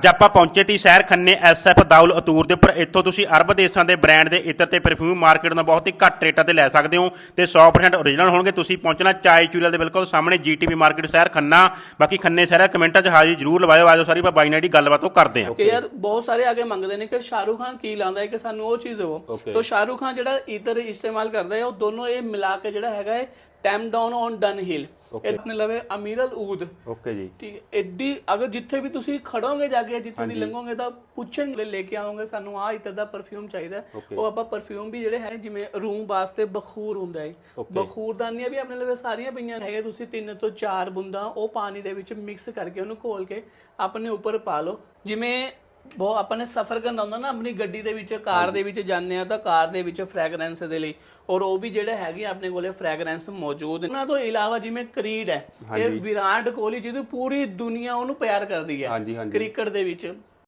ਅੱਜ ਆਪਾਂ ਪਹੁੰਚੇ ਤੀ ਸ਼ਹਿਰ ਖੰਨੇ ਐਸਐਫ ਦਾਉਲ ਅਤੂਰ ਦੇ ਉੱਪਰ ਇੱਥੋਂ ਤੁਸੀਂ ਅਰਬ ਦੇਸ਼ਾਂ ਦੇ ਬ੍ਰਾਂਡ ਦੇ ਇਤਰ ਤੇ ਪਰਫਿਊਮ ਮਾਰਕੀਟ ਤੋਂ ਬਹੁਤ ਹੀ ਘੱਟ ਰੇਟਾਂ ਤੇ ਲੈ ਸਕਦੇ ਹੋ ਤੇ 100% ਓਰੀਜਨਲ ਹੋਣਗੇ। ਤੁਸੀਂ ਪਹੁੰਚਣਾ ਚਾਈ ਚੂਰਲ ਦੇ ਬਿਲਕੁਲ ਸਾਹਮਣੇ ਜੀਟੀਪੀ ਮਾਰਕੀਟ ਸ਼ਹਿਰ ਖੰਨਾ। ਬਾਕੀ ਖੰਨੇ ਸ਼ਹਿਰ ਕਮੈਂਟਾਂ 'ਚ ਹਾਜ਼ਰੀ ਜ਼ਰੂਰ ਲਵਾਇਓ। ਆਜੋ ਸਾਰੀ ਆਪਾਂ ਬਾਈ ਨਾਲ ਦੀ ਗੱਲਬਾਤ ਉਹ ਕਰਦੇ ਹਾਂ। ਕਿ ਯਾਰ ਬਹੁਤ ਸਾਰੇ ਆਗੇ ਮੰਗਦੇ ਨੇ ਕਿ ਸ਼ਾਹਰੁਖ ਖਾਨ ਕੀ ਲਾਉਂਦਾ ਹੈ ਕਿ ਸਾਨੂੰ ਉਹ ਚੀਜ਼ ਹੋ Okay. ਤਾਂ ਸ਼ਾਹਰੁਖ ਖਾਨ ਜਿਹੜਾ ਇਤਰ ਇਸਤੇਮਾਲ ਕਰਦਾ ਹੈ ਉਹ ਦੋਨੋਂ ਇਹ ਮਿਲਾ ਕੇ ਜਿਹੜਾ ਹੈਗਾ ਹੈ ਟੈਮ ਡਾਊਨ ਔਨ ਡਨ ਹਿਲ ਇਹ ਆਪਣੇ ਲਵੇ ਅਮੀਰਲ ਊਦ ਓਕੇ ਜੀ। ਠੀਕ ਐਡੀ ਅਗਰ ਜਿੱਥੇ ਵੀ ਤੁਸੀਂ ਖੜੋਗੇ ਜਾ ਕੇ ਜਿੱਥੇ ਵੀ ਲੰਘੋਗੇ ਤਾਂ ਪੁੱਛਣਗੇ ਲੈ ਕੇ ਆਓਗੇ ਸਾਨੂੰ ਆਹ ਇਤਰ ਦਾ ਪਰਫਿਊਮ ਚਾਹੀਦਾ. ਉਹ ਆਪਾਂ ਪਰਫਿਊਮ ਵੀ ਜਿਹੜੇ ਹੈ ਜਿਵੇਂ ਰੂਮ ਵਾਸਤੇ ਬਖੂਰ ਹੁੰਦਾ ਹੈ. ਬਖੂਰਦਾਨੀਆਂ ਵੀ ਆਪਣੇ ਲਵੇ ਸਾਰੀਆਂ ਪਈਆਂ ਹੈਗੇ ਤੁਸੀਂ ਤਿੰਨ ਤੋਂ ਚਾਰ ਬੂੰਦਾਂ ਉਹ ਪਾਣੀ ਦੇ ਵਿੱਚ ਮਿਕਸ ਕਰਕੇ ਉਹਨੂੰ ਘੋਲ ਕੇ ਆਪਣੇ ਉੱਪਰ ਪਾ ਲਓ। ਜਿਵੇਂ ਬਹੁਤ ਆਪਾਂ ਨੇ ਸਫ਼ਰ ਕਰਨਾ ਹੁੰਦਾ ਨਾ ਆਪਣੀ ਗੱਡੀ ਦੇ ਵਿੱਚ ਕਾਰ ਦੇ ਵਿੱਚ ਜਾਂਦੇ ਆ ਤਾਂ ਕਾਰ ਦੇ ਵਿੱਚ ਫ੍ਰੈਗਰੈਂਸ ਦੇ ਲਈ। ਔਰ ਉਹ ਵੀ ਜਿਹੜੇ ਹੈਗੇ ਆਪਣੇ ਕੋਲੇ ਫ੍ਰੈਗਰੈਂਸ ਮੌਜੂਦ ਨੇ। ਉਹਨਾਂ ਤੋਂ ਇਲਾਵਾ ਜਿਵੇਂ ਕਰੀਡ ਹੈ ਇਹ ਵਿਰਾਟ ਕੋਹਲੀ ਜਿਹਦੀ ਪੂਰੀ ਦੁਨੀਆ ਉਹਨੂੰ ਪਿਆਰ ਕਰਦੀ ਹੈ। ਕ੍ਰਿਕਟ ਦੇ ਵਿੱਚ।